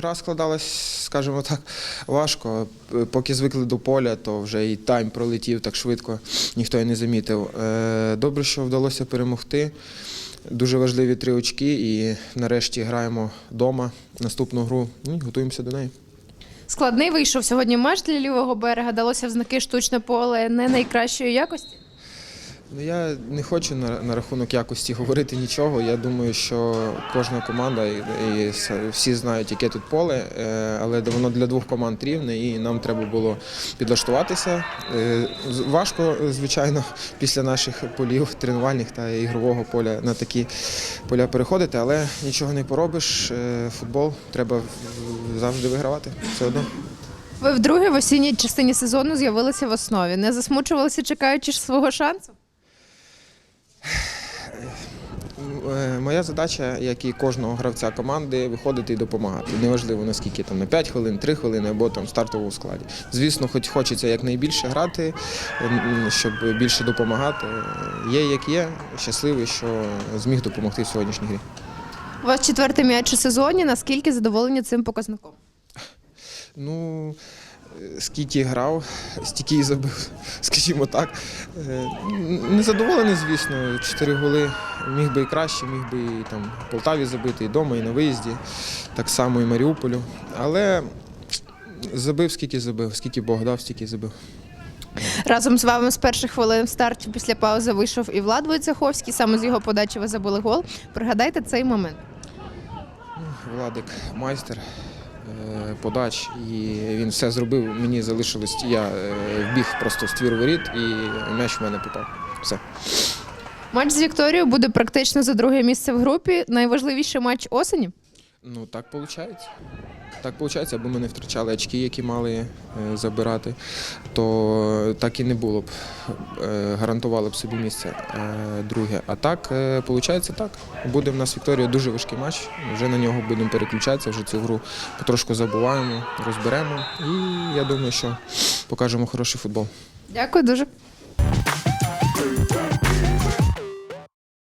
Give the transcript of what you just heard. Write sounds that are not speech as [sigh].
гра складалась, скажімо так, важко. Поки звикли до поля, то вже і тайм пролетів так швидко, ніхто і не замітив. Е, Добре, що вдалося перемогти. Дуже важливі три очки, і нарешті граємо вдома наступну гру ну, і готуємося до неї. Складний вийшов сьогодні матч для лівого берега. Далося в знаки штучне поле не найкращої якості. Ну, я не хочу на, на рахунок якості говорити нічого. Я думаю, що кожна команда і, і всі знають, яке тут поле, е, але воно для двох команд рівне, і нам треба було підлаштуватися. Е, Важко, звичайно, після наших полів тренувальних та ігрового поля на такі поля переходити, але нічого не поробиш. Е, Футбол треба завжди вигравати. Все одно. Ви вдруге в осінній частині сезону з'явилися в основі. Не засмучувалися, чекаючи свого шансу? Е, Моя задача, як і кожного гравця команди, виходити і допомагати. Неважливо наскільки там на 5 хвилин, 3 хвилини або там стартовому складі. Звісно, хоч хочеться якнайбільше грати, щоб більше допомагати. Є як є, щасливий, що зміг допомогти в сьогоднішній грі. У вас четвертий м'яч у сезоні. Наскільки задоволені цим показником? Ну, скільки грав, стільки і забив, [laughs] скажімо так. Е, Не задоволений, звісно. Чотири голи міг би і краще, міг би і там в Полтаві забити, і вдома, і на виїзді, так само і Маріуполю. Але забив, скільки забив, скільки Бог дав, стільки забив. Разом з вами з перших хвилин в старті після паузи вийшов і Влад Войцеховський. Саме з його подачі ви забили гол. Пригадайте цей момент. Владик майстер подач, і він все зробив. Мені залишилось. Я біг вбіг просто в ствір воріт, і м'яч в мене попав. Все. Матч з Вікторією буде практично за друге місце в групі. Найважливіший матч осені. Ну, так виходить. Так виходить, аби ми не втрачали очки, які мали е, забирати, то так і не було б. Е, гарантували б собі місце е, друге. А так, виходить так. Буде в нас Вікторія дуже важкий матч. Вже на нього будемо переключатися, вже цю гру потрошку забуваємо, розберемо. І я думаю, що покажемо хороший футбол. Дякую дуже.